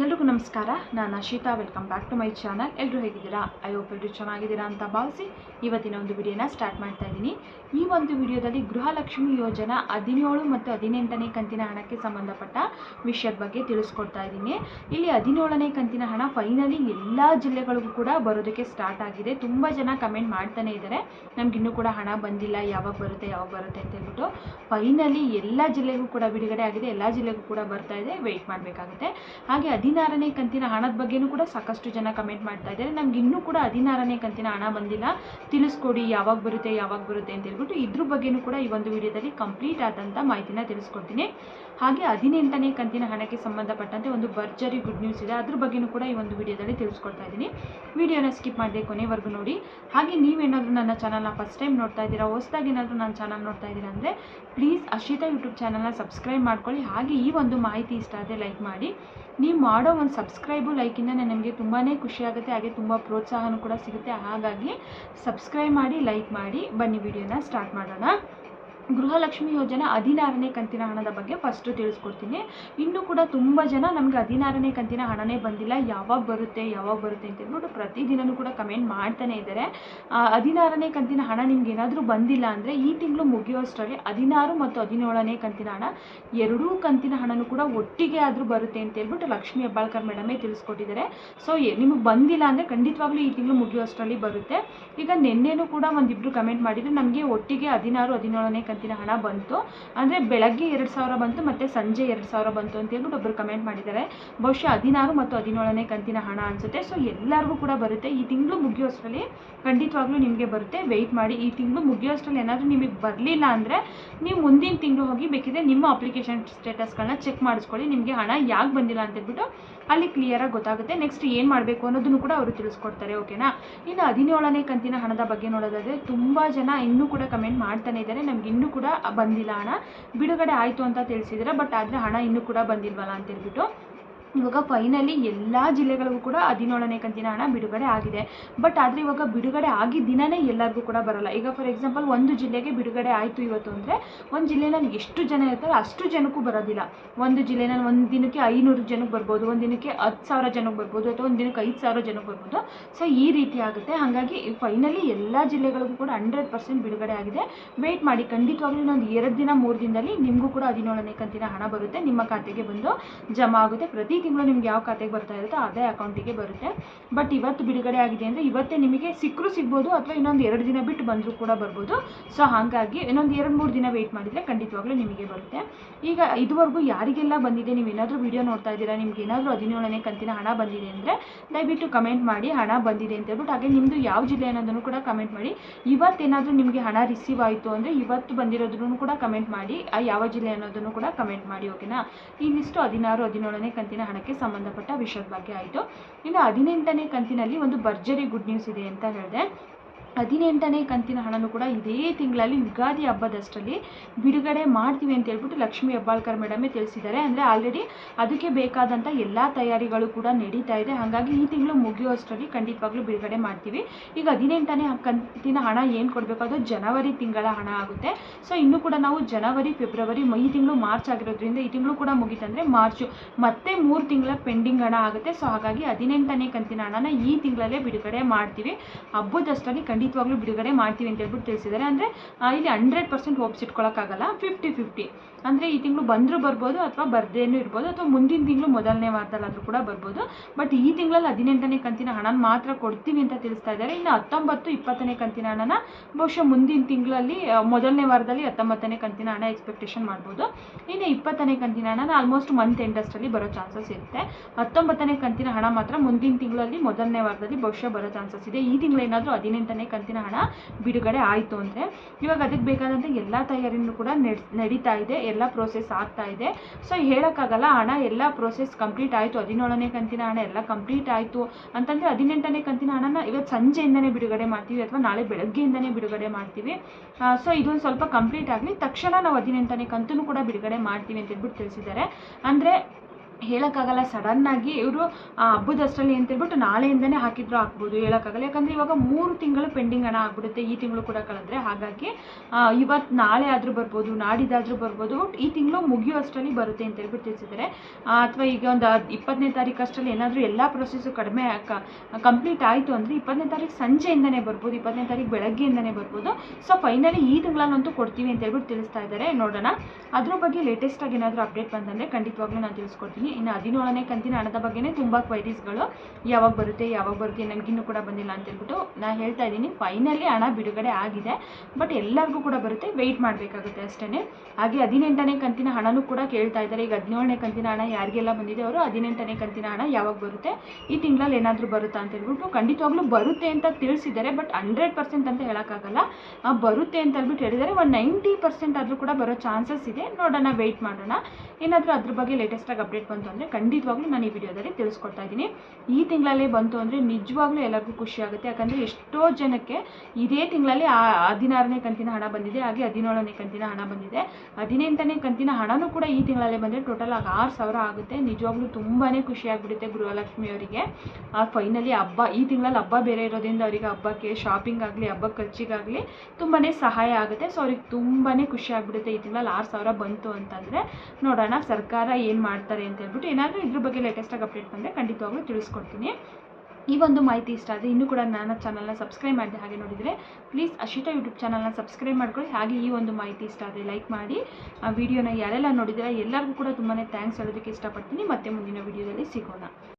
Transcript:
ಎಲ್ರಿಗೂ ನಮಸ್ಕಾರ. ನಾನು Sheeta welcome back to my channel. ಎಲ್ಲರೂ ಹೇಗಿದ್ದೀರಾ? ಐ ಹೋಪ್ ಎಲ್ಲರೂ ಚೆನ್ನಾಗಿದ್ದೀರಾ ಅಂತ ಭಾವಿಸಿ ಇವತ್ತಿನ ಒಂದು ವಿಡಿಯೋನ ಸ್ಟಾರ್ಟ್ ಮಾಡ್ತಾ ಇದ್ದೀನಿ. ಈ ಒಂದು ವಿಡಿಯೋದಲ್ಲಿ ಗೃಹಲಕ್ಷ್ಮಿ ಯೋಜನಾ ಹದಿನೇಳು ಮತ್ತು ಹದಿನೆಂಟನೇ ಕಂತಿನ ಹಣಕ್ಕೆ ಸಂಬಂಧಪಟ್ಟ ವಿಷಯದ ಬಗ್ಗೆ ತಿಳಿಸ್ಕೊಡ್ತಾ ಇದ್ದೀನಿ. ಇಲ್ಲಿ ಹದಿನೇಳನೇ ಕಂತಿನ ಹಣ ಫೈನಲಿ ಎಲ್ಲ ಜಿಲ್ಲೆಗಳಿಗೂ ಕೂಡ ಬರೋದಕ್ಕೆ ಸ್ಟಾರ್ಟ್ ಆಗಿದೆ. ತುಂಬ ಜನ ಕಮೆಂಟ್ ಮಾಡ್ತಾನೆ ಇದ್ದಾರೆ. ನಮಗಿನ್ನೂ ಕೂಡ ಹಣ ಬಂದಿಲ್ಲ. ಯಾವಾಗ ಬರುತ್ತೆ ಯಾವಾಗ ಬರುತ್ತೆ ಅಂತ ಹೇಳ್ಬಿಟ್ಟು. ಫೈನಲಿ ಎಲ್ಲ ಜಿಲ್ಲೆಗೂ ಕೂಡ ಬಿಡುಗಡೆ ಆಗಿದೆ. ಎಲ್ಲ ಜಿಲ್ಲೆಗೂ ಕೂಡ ಬರ್ತಾ ಇದೆ. ವೆಯ್ಟ್ ಮಾಡಬೇಕಾಗುತ್ತೆ. ಹಾಗೆ ಹದಿನಾರನೇ ಕಂತಿನ ಹಣದ ಬಗ್ಗೆನೂ ಕೂಡ ಸಾಕಷ್ಟು ಜನ ಕಮೆಂಟ್ ಮಾಡ್ತಾ ಇದ್ದಾರೆ. ನಮ್ಗೆ ಇನ್ನೂ ಕೂಡ ಹದಿನಾರನೇ ಕಂತಿನ ಹಣ ಬಂದಿಲ್ಲ. ತಿಳಿಸ್ಕೊಡಿ, ಯಾವಾಗ ಬರುತ್ತೆ ಯಾವಾಗ ಬರುತ್ತೆ ಅಂತ ಹೇಳ್ಬಿಟ್ಟು ಇದ್ರ ಬಗ್ಗೆನೂ ಕೂಡ ಈ ಒಂದು ವಿಡಿಯೋದಲ್ಲಿ ಕಂಪ್ಲೀಟ್ ಆದಂಥ ಮಾಹಿತಿನ ತಿಳಿಸ್ಕೊಡ್ತೀನಿ. ಹಾಗೆ ಹದಿನೆಂಟನೇ ಕಂತಿನ ಹಣಕ್ಕೆ ಸಂಬಂಧಪಟ್ಟಂತೆ ಒಂದು ಭರ್ಜರಿ ಗುಡ್ ನ್ಯೂಸ್ ಇದೆ. ಅದ್ರ ಬಗ್ಗೆನೂ ಕೂಡ ಈ ಒಂದು ವಿಡಿಯೋದಲ್ಲಿ ತಿಳಿಸ್ಕೊಡ್ತಾ ಇದ್ದೀನಿ. ವಿಡಿಯೋನ ಸ್ಕಿಪ್ ಮಾಡದೆ ಕೊನೆವರೆಗೂ ನೋಡಿ. ಹಾಗೆ ನೀವೇನಾದರೂ ನನ್ನ ಚಾನಲ್ನ ಫಸ್ಟ್ ಟೈಮ್ ನೋಡ್ತಾ ಇದ್ದೀರಾ, ಹೊಸದಾಗಿ ಏನಾದರೂ ನನ್ನ ಚಾನಲ್ ನೋಡ್ತಾ ಇದ್ದೀರಾ ಅಂದರೆ ಪ್ಲೀಸ್ ಅಶಿತಾ ಯೂಟ್ಯೂಬ್ ಚಾನಲ್ನ ಸಬ್ಸ್ಕ್ರೈಬ್ ಮಾಡ್ಕೊಳ್ಳಿ. ಹಾಗೆ ಈ ಒಂದು ಮಾಹಿತಿ ಇಷ್ಟ ಆದರೆ ಲೈಕ್ ಮಾಡಿ. ನೀವು ಮಾಡೋ ಒಂದು ಸಬ್ಸ್ಕ್ರೈಬು ಲೈಕಿಂದ ನಮಗೆ ತುಂಬಾ ಖುಷಿ ಆಗುತ್ತೆ, ಹಾಗೆ ತುಂಬ ಪ್ರೋತ್ಸಾಹನೂ ಕೂಡ ಸಿಗುತ್ತೆ. ಹಾಗಾಗಿ ಸಬ್ಸ್ಕ್ರೈಬ್ ಮಾಡಿ ಲೈಕ್ ಮಾಡಿ, ಬನ್ನಿ ವಿಡಿಯೋನ ಸ್ಟಾರ್ಟ್ ಮಾಡೋಣ. ಗೃಹಲಕ್ಷ್ಮಿ ಯೋಜನೆ ಹದಿನಾರನೇ ಕಂತಿನ ಹಣದ ಬಗ್ಗೆ ಫಸ್ಟು ತಿಳಿಸ್ಕೊಡ್ತೀನಿ. ಇನ್ನೂ ಕೂಡ ತುಂಬ ಜನ ನಮಗೆ ಹದಿನಾರನೇ ಕಂತಿನ ಹಣನೇ ಬಂದಿಲ್ಲ. ಯಾವಾಗ ಬರುತ್ತೆ ಯಾವಾಗ ಬರುತ್ತೆ ಅಂತ ಹೇಳ್ಬಿಟ್ಟು ಪ್ರತಿದಿನವೂ ಕೂಡ ಕಮೆಂಟ್ ಮಾಡ್ತಾನೆ ಇದ್ದಾರೆ ಹದಿನಾರನೇ ಕಂತಿನ ಹಣ ನಿಮ್ಗೆ ಏನಾದರೂ ಬಂದಿಲ್ಲ ಅಂದರೆ ಈ ತಿಂಗಳು ಮುಗಿಯೋಷ್ಟರಲ್ಲಿ ಹದಿನಾರು ಮತ್ತು ಹದಿನೇಳನೇ ಕಂತಿನ ಹಣ ಎರಡೂ ಕಂತಿನ ಹಣನೂ ಕೂಡ ಒಟ್ಟಿಗೆ ಆದರೂ ಬರುತ್ತೆ ಅಂತ ಹೇಳ್ಬಿಟ್ಟು ಲಕ್ಷ್ಮಿ ಹೆಬ್ಬಾಳ್ಕರ್ ಮೇಡಮೇ ತಿಳಿಸ್ಕೊಟ್ಟಿದ್ದಾರೆ ಸೊ ನಿಮಗೆ ಬಂದಿಲ್ಲ ಅಂದರೆ ಖಂಡಿತವಾಗ್ಲೂ ಈ ತಿಂಗಳು ಮುಗಿಯೋಷ್ಟರಲ್ಲಿ ಬರುತ್ತೆ. ಈಗ ನಿನ್ನೆನೂ ಕೂಡ ಒಂದಿಬ್ರು ಕಮೆಂಟ್ ಮಾಡಿದ್ರು, ನಮಗೆ ಒಟ್ಟಿಗೆ ಹದಿನಾರು, ಹದಿನೇಳನೇ ಕಂತಿನ ಹಣ ಬಂತು. ಅಂದರೆ ಬೆಳಗ್ಗೆ ಎರಡು ಸಾವಿರ ಬಂತು, ಮತ್ತು ಸಂಜೆ ಎರಡು ಸಾವಿರ ಬಂತು ಅಂತ ಹೇಳ್ಬಿಟ್ಟು ಒಬ್ಬರು ಕಮೆಂಟ್ ಮಾಡಿದ್ದಾರೆ. ಬಹುಶಃ ಹದಿನಾರು ಮತ್ತು ಹದಿನೇಳನೇ ಕಂತಿನ ಹಣ ಅನಿಸುತ್ತೆ. ಸೊ ಎಲ್ಲರಿಗೂ ಕೂಡ ಬರುತ್ತೆ. ಈ ತಿಂಗಳು ಮುಗಿಯೋಷ್ಟರಲ್ಲಿ ಖಂಡಿತವಾಗ್ಲೂ ನಿಮಗೆ ಬರುತ್ತೆ. ವೆಯ್ಟ್ ಮಾಡಿ. ಈ ತಿಂಗಳು ಮುಗಿಯೋಷ್ಟರಲ್ಲಿ ಏನಾದರೂ ನಿಮಗೆ ಬರಲಿಲ್ಲ ಅಂದರೆ ನೀವು ಮುಂದಿನ ತಿಂಗಳು ಹೋಗಿ ಬೇಕಿದ್ರೆ ನಿಮ್ಮ ಅಪ್ಲಿಕೇಶನ್ ಸ್ಟೇಟಸ್ಗಳನ್ನ ಚೆಕ್ ಮಾಡಿಸ್ಕೊಳ್ಳಿ. ನಿಮಗೆ ಹಣ ಯಾಕೆ ಬಂದಿಲ್ಲ ಅಂತ ಹೇಳ್ಬಿಟ್ಟು ಅಲ್ಲಿ ಕ್ಲಿಯರಾಗಿ ಗೊತ್ತಾಗುತ್ತೆ. ನೆಕ್ಸ್ಟ್ ಏನು ಮಾಡಬೇಕು ಅನ್ನೋದನ್ನು ಕೂಡ ಅವರು ತಿಳಿಸ್ಕೊಡ್ತಾರೆ ಓಕೆನಾ ಇನ್ನು ಹದಿನೇಳನೇ ಕಂತಿನ ಹಣದ ಬಗ್ಗೆ ನೋಡೋದಾದರೆ ತುಂಬ ಜನ ಇನ್ನೂ ಕೂಡ ಕಮೆಂಟ್ ಮಾಡ್ತಾನೆ ಇದ್ದಾರೆ. ನಮ್ಗೆ ಇನ್ನೂ ಕೂಡ ಬಂದಿಲ್ಲ ಹಣ ಬಿಡುಗಡೆ ಆಯಿತು ಅಂತ ತಿಳಿಸಿದ್ದಾರೆ, ಬಟ್ ಆದರೆ ಹಣ ಇನ್ನೂ ಕೂಡ ಬಂದಿಲ್ವಲ್ಲ ಅಂತ ಹೇಳ್ಬಿಟ್ಟು. ಇವಾಗ ಫೈನಲಿ ಎಲ್ಲ ಜಿಲ್ಲೆಗಳಿಗೂ ಕೂಡ ಹದಿನೇಳನೇ ಕಂತಿನ ಹಣ ಬಿಡುಗಡೆ ಆಗಿದೆ. ಬಟ್ ಆದರೆ ಇವಾಗ ಬಿಡುಗಡೆ ಆಗಿದ್ದ ದಿನನೇ ಎಲ್ಲರಿಗೂ ಕೂಡ ಬರಲ್ಲ. ಈಗ ಫಾರ್ ಎಕ್ಸಾಂಪಲ್ ಒಂದು ಜಿಲ್ಲೆಗೆ ಬಿಡುಗಡೆ ಆಯಿತು ಇವತ್ತು ಅಂದರೆ ಒಂದು ಜಿಲ್ಲೆನಲ್ಲಿ ಎಷ್ಟು ಜನ ಇರ್ತಾರೆ ಅಷ್ಟು ಜನಕ್ಕೂ ಬರೋದಿಲ್ಲ. ಒಂದು ಜಿಲ್ಲೆನಲ್ಲಿ ಒಂದು ದಿನಕ್ಕೆ ಐನೂರು ಜನಕ್ಕೆ ಬರ್ಬೋದು, ಒಂದು ದಿನಕ್ಕೆ ಹತ್ತು ಸಾವಿರ ಜನಕ್ಕೆ ಬರ್ಬೋದು ಅಥವಾ ಒಂದು ದಿನಕ್ಕೆ ಐದು ಸಾವಿರ ಜನಕ್ಕೆ ಬರ್ಬೋದು. ಸೊ ಈ ರೀತಿ ಆಗುತ್ತೆ. ಹಾಗಾಗಿ ಫೈನಲಿ ಎಲ್ಲ ಜಿಲ್ಲೆಗಳಿಗೂ ಕೂಡ ಹಂಡ್ರೆಡ್ ಪರ್ಸೆಂಟ್ ಬಿಡುಗಡೆ ಆಗಿದೆ. ವೆಯ್ಟ್ ಮಾಡಿ. ಖಂಡಿತವಾಗ್ಲೂ ಇನ್ನೊಂದು ಎರಡು ದಿನ, ಮೂರು ದಿನದಲ್ಲಿ ನಿಮಗೂ ಕೂಡ ಹದಿನೇಳನೇ ಕಂತಿನ ಹಣ ಬರುತ್ತೆ. ನಿಮ್ಮ ಖಾತೆಗೆ ಬಂದು ಜಮಾ ಆಗುತ್ತೆ. ಪ್ರತಿ ತಿಂಗಳು ನಿಮ್ಗೆ ಯಾವ ಖಾತೆಗೆ ಬರ್ತಾ ಇರುತ್ತೋ ಅದೇ ಅಕೌಂಟಿಗೆ ಬರುತ್ತೆ. ಬಟ್ ಇವತ್ತು ಬಿಡುಗಡೆ ಆಗಿದೆ ಅಂದರೆ ಇವತ್ತೇ ನಿಮಗೆ ಸಿಕ್ಕರೂ ಸಿಗ್ಬೋದು ಅಥವಾ ಇನ್ನೊಂದು ಎರಡು ದಿನ ಬಿಟ್ಟು ಬಂದರೂ ಕೂಡ ಬರ್ಬೋದು. ಸೊ ಹಾಗಾಗಿ ಇನ್ನೊಂದು ಎರಡು ಮೂರು ದಿನ ವೆಯ್ಟ್ ಮಾಡಿದರೆ ಖಂಡಿತವಾಗ್ಲೂ ನಿಮಗೆ ಬರುತ್ತೆ. ಈಗ ಇದುವರೆಗೂ ಯಾರಿಗೆಲ್ಲ ಬಂದಿದೆ? ನೀವು ಏನಾದರೂ ವಿಡಿಯೋ ನೋಡ್ತಾ ಇದ್ದೀರಾ? ನಿಮ್ಗೆ ಏನಾದರೂ ಹದಿನೇಳನೇ ಕಂತಿನ ಹಣ ಬಂದಿದೆ ಅಂದರೆ ದಯವಿಟ್ಟು ಕಮೆಂಟ್ ಮಾಡಿ. ಹಣ ಬಂದಿದೆ ಅಂತ ಹೇಳ್ಬಿಟ್ಟು ಹಾಗೆ ನಿಮ್ಮದು ಯಾವ ಜಿಲ್ಲೆ ಅನ್ನೋದನ್ನು ಕೂಡ ಕಮೆಂಟ್ ಮಾಡಿ. ಇವತ್ತೇನಾದರೂ ನಿಮಗೆ ಹಣ ರಿಸೀವ್ ಆಯಿತು ಅಂದರೆ ಇವತ್ತು ಬಂದಿರೋದ್ರೂ ಕೂಡ ಕಮೆಂಟ್ ಮಾಡಿ. ಯಾವ ಜಿಲ್ಲೆ ಅನ್ನೋದನ್ನು ಕೂಡ ಕಮೆಂಟ್ ಮಾಡಿ ಓಕೆನಾ ಇನ್ನಿಷ್ಟು ಹದಿನಾರು, ಹದಿನೇಳನೇ ಕಂತಿನ ಹಣಕ್ಕೆ ಸಂಬಂಧಪಟ್ಟ ವಿಷಯದ ಬಗ್ಗೆ ಆಯಿತು. ಇನ್ನು ಹದಿನೆಂಟನೇ ಕಂತಿನಲ್ಲಿ ಒಂದು ಭರ್ಜರಿ ಗುಡ್ ನ್ಯೂಸ್ ಇದೆ ಅಂತ ಹೇಳಿದೆ. ಹದಿನೆಂಟನೇ ಕಂತಿನ ಹಣನೂ ಕೂಡ ಇದೇ ತಿಂಗಳಲ್ಲಿ ಯುಗಾದಿ ಹಬ್ಬದಷ್ಟರಲ್ಲಿ ಬಿಡುಗಡೆ ಮಾಡ್ತೀವಿ ಅಂತ ಹೇಳ್ಬಿಟ್ಟು ಲಕ್ಷ್ಮಿ ಹೆಬ್ಬಾಳ್ಕರ್ ಮೇಡಮೇ ತಿಳಿಸಿದ್ದಾರೆ. ಅಂದರೆ ಆಲ್ರೆಡಿ ಅದಕ್ಕೆ ಬೇಕಾದಂಥ ಎಲ್ಲ ತಯಾರಿಗಳು ಕೂಡ ನಡೀತಾ ಇದೆ. ಹಾಗಾಗಿ ಈ ತಿಂಗಳು ಮುಗಿಯುವಷ್ಟರಲ್ಲಿ ಖಂಡಿತವಾಗ್ಲೂ ಬಿಡುಗಡೆ ಮಾಡ್ತೀವಿ. ಈಗ ಹದಿನೆಂಟನೇ ಕಂತಿನ ಹಣ ಏನು ಕೊಡಬೇಕು? ಅದು ಜನವರಿ ತಿಂಗಳ ಹಣ ಆಗುತ್ತೆ. ಸೊ ಇನ್ನೂ ಕೂಡ ನಾವು ಜನವರಿ, ಫೆಬ್ರವರಿ, ಈ ತಿಂಗಳು ಮಾರ್ಚ್ ಆಗಿರೋದ್ರಿಂದ ಈ ತಿಂಗಳು ಕೂಡ ಮುಗೀತಂದರೆ ಮಾರ್ಚು ಮತ್ತೆ ಮೂರು ತಿಂಗಳ ಪೆಂಡಿಂಗ್ ಹಣ ಆಗುತ್ತೆ. ಸೊ ಹಾಗಾಗಿ ಹದಿನೆಂಟನೇ ಕಂತಿನ ಹಣನ ಈ ತಿಂಗಳಲ್ಲೇ ಬಿಡುಗಡೆ ಮಾಡ್ತೀವಿ. ಹಬ್ಬದಷ್ಟರಲ್ಲಿ ಖಂಡಿತವಾಗ್ಲೂ ಬಿಡುಗಡೆ ಮಾಡ್ತೀವಿ ಅಂತ ಹೇಳ್ಬಿಟ್ಟು ತಿಳಿಸಿದ್ದಾರೆ. ಅಂದರೆ ಇಲ್ಲಿ ಹಂಡ್ರೆಡ್ ಪರ್ಸೆಂಟ್ ಹೋಪ್ಸ್ ಇಟ್ಕೊಳ್ಳೋಕ್ಕಾಗಲ್ಲ ಫಿಫ್ಟಿ ಫಿಫ್ಟಿ ಅಂದರೆ, ಈ ತಿಂಗಳು ಬಂದರೂ ಬರ್ಬೋದು ಅಥವಾ ಬರ್ದೇನೂ ಇರ್ಬೋದು ಅಥವಾ ಮುಂದಿನ ತಿಂಗಳು ಮೊದಲನೇ ವಾರದಲ್ಲಾದರೂ ಕೂಡ ಬರ್ಬೋದು. ಬಟ್ ಈ ತಿಂಗಳಲ್ಲಿ ಹದಿನೆಂಟನೇ ಕಂತಿನ ಹಣನ ಮಾತ್ರ ಕೊಡ್ತೀವಿ ಅಂತ ತಿಳಿಸ್ತಾ ಇದ್ದಾರೆ. ಇನ್ನು ಹತ್ತೊಂಬತ್ತು, ಇಪ್ಪತ್ತನೇ ಕಂತಿನ ಹಣನ ಬಹುಶಃ ಮುಂದಿನ ತಿಂಗಳಲ್ಲಿ ಮೊದಲನೇ ವಾರದಲ್ಲಿ ಹತ್ತೊಂಬತ್ತನೇ ಕಂತಿನ ಹಣ ಎಕ್ಸ್ಪೆಕ್ಟೇಷನ್ ಮಾಡ್ಬೋದು. ಇನ್ನು ಇಪ್ಪತ್ತನೇ ಕಂತಿನ ಹಣನ ಆಲ್ಮೋಸ್ಟ್ ಮಂತ್ ಎಂಡಸ್ಟಲ್ಲಿ ಬರೋ ಚಾನ್ಸಸ್ ಇರುತ್ತೆ. ಹತ್ತೊಂಬತ್ತನೇ ಕಂತಿನ ಹಣ ಮಾತ್ರ ಮುಂದಿನ ತಿಂಗಳಲ್ಲಿ, ಮೊದಲನೇ ವಾರದಲ್ಲಿ ಬಹುಶಃ ಬರೋ ಚಾನ್ಸಸ್ ಇದೆ. ಈ ತಿಂಗಳೇನಾದರೂ ಹದಿನೆಂಟನೇ ಕಂತಿನ ಹಣ ಬಿಡುಗಡೆ ಆಯಿತು ಅಂದರೆ ಇವಾಗ ಅದಕ್ಕೆ ಬೇಕಾದಂಥ ಎಲ್ಲ ತಯಾರಿನೂ ಕೂಡ ನಡ್- ನಡೀತಾ ಇದೆ, ಎಲ್ಲ ಪ್ರೋಸೆಸ್ ಆಗ್ತಾ ಇದೆ. ಸೊ ಹೇಳೋಕ್ಕಾಗಲ್ಲ, ಹಣ ಎಲ್ಲ ಪ್ರೋಸೆಸ್ ಕಂಪ್ಲೀಟ್ ಆಯಿತು, ಹದಿನೇಳನೇ ಕಂತಿನ ಹಣ ಎಲ್ಲ ಕಂಪ್ಲೀಟ್ ಆಯಿತು ಅಂತಂದರೆ ಹದಿನೆಂಟನೇ ಕಂತಿನ ಹಣನ ಇವತ್ತು ಸಂಜೆಯಿಂದನೇ ಬಿಡುಗಡೆ ಮಾಡ್ತೀವಿ ಅಥವಾ ನಾಳೆ ಬೆಳಗ್ಗೆಯಿಂದನೇ ಬಿಡುಗಡೆ ಮಾಡ್ತೀವಿ. ಸೊ ಇದೊಂದು ಸ್ವಲ್ಪ ಕಂಪ್ಲೀಟ್ ಆಗಲಿ, ತಕ್ಷಣ ನಾವು ಹದಿನೆಂಟನೇ ಕಂತೂ ಕೂಡ ಬಿಡುಗಡೆ ಮಾಡ್ತೀವಿ ಅಂತ ಹೇಳ್ಬಿಟ್ಟು ತಿಳಿಸಿದ್ದಾರೆ. ಅಂದರೆ ಹೇಳೋಕ್ಕಾಗಲ್ಲ ಸಡನ್ನಾಗಿ ಇವರು ಹಬ್ಬದಷ್ಟರಲ್ಲಿ ಅಂತ ಅಂತೇಳ್ಬಿಟ್ಟು ನಾಳೆಯಿಂದನೇ ಹಾಕಿದ್ರು ಹಾಕ್ಬೋದು, ಹೇಳೋಕ್ಕಾಗಲ್ಲ. ಯಾಕಂದರೆ ಇವಾಗ ಮೂರು ತಿಂಗಳು ಪೆಂಡಿಂಗ್ ಹಣ ಆಗ್ಬಿಡುತ್ತೆ, ಈ ತಿಂಗಳು ಕೂಡ ಕಳೆದ್ರೆ. ಹಾಗಾಗಿ ಇವತ್ತು ನಾಳೆ ಆದರೂ ಬರ್ಬೋದು, ನಾಡಿದ್ದಾದರೂ ಬರ್ಬೋದು ಬಟ್ ಈ ತಿಂಗಳು ಮುಗಿಯೋ ಬರುತ್ತೆ ಅಂತ ಹೇಳ್ಬಿಟ್ಟು ತಿಳಿಸಿದ್ದಾರೆ. ಅಥವಾ ಈಗ ಒಂದು ಇಪ್ಪತ್ತನೇ ತಾರೀಕು ಅಷ್ಟರಲ್ಲಿ ಏನಾದರೂ ಎಲ್ಲ ಪ್ರೊಸೆಸ್ಸು ಕಡಿಮೆ ಕಂಪ್ಲೀಟ್ ಆಯಿತು ಅಂದರೆ ಇಪ್ಪತ್ತನೇ ತಾರೀಕು ಸಂಜೆಯಿಂದನೇ ಬರ್ಬೋದು ಇಪ್ಪತ್ತನೇ ತಾರೀಕು ಬೆಳಗ್ಗೆಯಿಂದನೇ ಬರ್ಬೋದು. ಸೊ ಫೈನಲಿ ಈ ತಿಂಗಳಲ್ಲಂತೂ ಕೊಡ್ತೀವಿ ಅಂತ ಹೇಳ್ಬಿಟ್ಟು ತಿಳಿಸ್ತಾ ಇದ್ದಾರೆ. ನೋಡೋಣ. ಅದ್ರ ಬಗ್ಗೆ ಲೇಟೆಸ್ಟಾಗಿ ಏನಾದರೂ ಅಪ್ಡೇಟ್ ಬಂತಂದರೆ ಖಂಡಿತವಾಗ್ಲೂ ನಾನು ತಿಳಿಸ್ಕೊಡ್ತೀನಿ. ಇನ್ನು ಹದಿನೇಳನೇ ಕಂತಿನ ಹಣದ ಬಗ್ಗೆನೇ ತುಂಬ ಕ್ವೈರೀಸ್ಗಳು. ಯಾವಾಗ ಬರುತ್ತೆ ಯಾವಾಗ ಬರುತ್ತೆ, ನನಗಿನ್ನೂ ಕೂಡ ಬಂದಿಲ್ಲ ಅಂತ ಹೇಳ್ಬಿಟ್ಟು ನಾನು ಹೇಳ್ತಾ ಇದ್ದೀನಿ. ಫೈನಲಿ ಹಣ ಬಿಡುಗಡೆ ಆಗಿದೆ. ಬಟ್ ಎಲ್ಲರಿಗೂ ಕೂಡ ಬರುತ್ತೆ. ವೆಯ್ಟ್ ಮಾಡಬೇಕಾಗುತ್ತೆ ಅಷ್ಟೇ ಹಾಗೆ ಹದಿನೆಂಟನೇ ಕಂತಿನ ಹಣನೂ ಕೂಡ ಕೇಳ್ತಾ ಇದ್ದಾರೆ. ಈಗ ಹದಿನೇಳನೇ ಕಂತಿನ ಹಣ ಯಾರಿಗೆಲ್ಲ ಬಂದಿದೆ ಅವರು ಹದಿನೆಂಟನೇ ಕಂತಿನ ಹಣ ಯಾವಾಗ ಬರುತ್ತೆ, ಈ ತಿಂಗಳಲ್ಲಿ ಏನಾದರೂ ಬರುತ್ತಾ ಅಂತ ಹೇಳ್ಬಿಟ್ಟು ಖಂಡಿತವಾಗ್ಲೂ ಬರುತ್ತೆ ಅಂತ ತಿಳಿಸಿದ್ದಾರೆ. ಬಟ್ ಹಂಡ್ರೆಡ್ ಪರ್ಸೆಂಟ್ ಅಂತ ಹೇಳೋಕ್ಕಾಗಲ್ಲ. ಬರುತ್ತೆ ಅಂತ ಹೇಳ್ಬಿಟ್ಟು ಹೇಳಿದ್ದಾರೆ. ಒಂದು ನೈಂಟಿ ಪರ್ಸೆಂಟ್ ಆದರೂ ಕೂಡ ಬರೋ ಚಾನ್ಸಸ್ ಇದೆ. ನೋಡೋಣ ವೆಯ್ಟ್ ಮಾಡೋಣ. ಏನಾದರೂ ಅದ್ರ ಬಗ್ಗೆ ಲೇಟೆಸ್ಟಾಗಿ ಅಪ್ಡೇಟ್ ಬಂತು ಅಂದರೆ ಖಂಡಿತವಾಗ್ಲೂ ನಾನು ಈ ವಿಡಿಯೋದಲ್ಲಿ ತಿಳಿಸ್ಕೊಡ್ತಾ ಇದ್ದೀನಿ. ಈ ತಿಂಗಳಲ್ಲೇ ಬಂತು ಅಂದರೆ ನಿಜವಾಗ್ಲೂ ಎಲ್ಲರಿಗೂ ಖುಷಿ ಆಗುತ್ತೆ. ಯಾಕಂದರೆ ಎಷ್ಟೋ ಜನಕ್ಕೆ ಇದೇ ತಿಂಗಳಲ್ಲಿ ಆ ಹದಿನಾರನೇ ಕಂತಿನ ಹಣ ಬಂದಿದೆ, ಹಾಗೆ ಹದಿನೇಳನೇ ಕಂತಿನ ಹಣ ಬಂದಿದೆ. ಹದಿನೆಂಟನೇ ಕಂತಿನ ಹಣನೂ ಕೂಡ ಈ ತಿಂಗಳಲ್ಲೇ ಬಂದರೆ ಟೋಟಲ್ ಆಗಿ ಆರು ಸಾವಿರ ಆಗುತ್ತೆ. ನಿಜವಾಗ್ಲೂ ತುಂಬಾ ಖುಷಿ ಆಗಿಬಿಡುತ್ತೆ ಗೃಹಲಕ್ಷ್ಮಿ ಅವರಿಗೆ. ಫೈನಲಿ ಹಬ್ಬ, ಈ ತಿಂಗಳಲ್ಲಿ ಹಬ್ಬ ಬೇರೆ ಇರೋದ್ರಿಂದ ಅವರಿಗೆ ಹಬ್ಬಕ್ಕೆ ಶಾಪಿಂಗ್ ಆಗಲಿ, ಹಬ್ಬ ಖರ್ಚಿಗಾಗಲಿ ತುಂಬಾ ಸಹಾಯ ಆಗುತ್ತೆ. ಸೊ ಅವ್ರಿಗೆ ತುಂಬಾ ಖುಷಿ ಆಗಿಬಿಡುತ್ತೆ ಈ ತಿಂಗಳಲ್ಲಿ ಆರು ಸಾವಿರ ಬಂತು ಅಂತಂದರೆ. ನೋಡೋಣ ಸರ್ಕಾರ ಏನು ಮಾಡ್ತಾರೆ ಅಂತ ಹೇಳ್ಬಿಟ್ಟು ಏನಾದರೂ ಇದ್ರ ಬಗ್ಗೆ ಲೇಟೆಸ್ಟಾಗಿ ಅಪ್ಡೇಟ್ ಬಂದರೆ ಖಂಡಿತವಾಗ್ಲೂ ತಿಳಿಸ್ಕೊಡ್ತೀನಿ. ಈ ಒಂದು ಮಾಹಿತಿ ಇಷ್ಟ ಆದರೆ ಇನ್ನೂ ಕೂಡ ನನ್ನ ಚಾನಲ್ನ ಸಬ್ಸ್ಕ್ರೈಬ್ ಮಾಡಿದೆ ಹಾಗೆ ನೋಡಿದರೆ ಪ್ಲೀಸ್ ಅಶಿತಾ ಯೂಟ್ಯೂಬ್ ಚಾನಲ್ನ ಸಬ್ಸ್ಕ್ರೈಬ್ ಮಾಡ್ಕೊಳ್ಳಿ. ಹಾಗೆ ಈ ಒಂದು ಮಾಹಿತಿ ಇಷ್ಟ ಆದರೆ ಲೈಕ್ ಮಾಡಿ. ಆ ವಿಡಿಯೋನ ಯಾರೆಲ್ಲ ನೋಡಿದರೆ ಎಲ್ಲರಿಗೂ ಕೂಡ ತುಂಬಾ ಥ್ಯಾಂಕ್ಸ್ ಹೇಳೋದಕ್ಕೆ ಇಷ್ಟಪಡ್ತೀನಿ. ಮತ್ತೆ ಮುಂದಿನ ವಿಡಿಯೋದಲ್ಲಿ ಸಿಗೋಣ.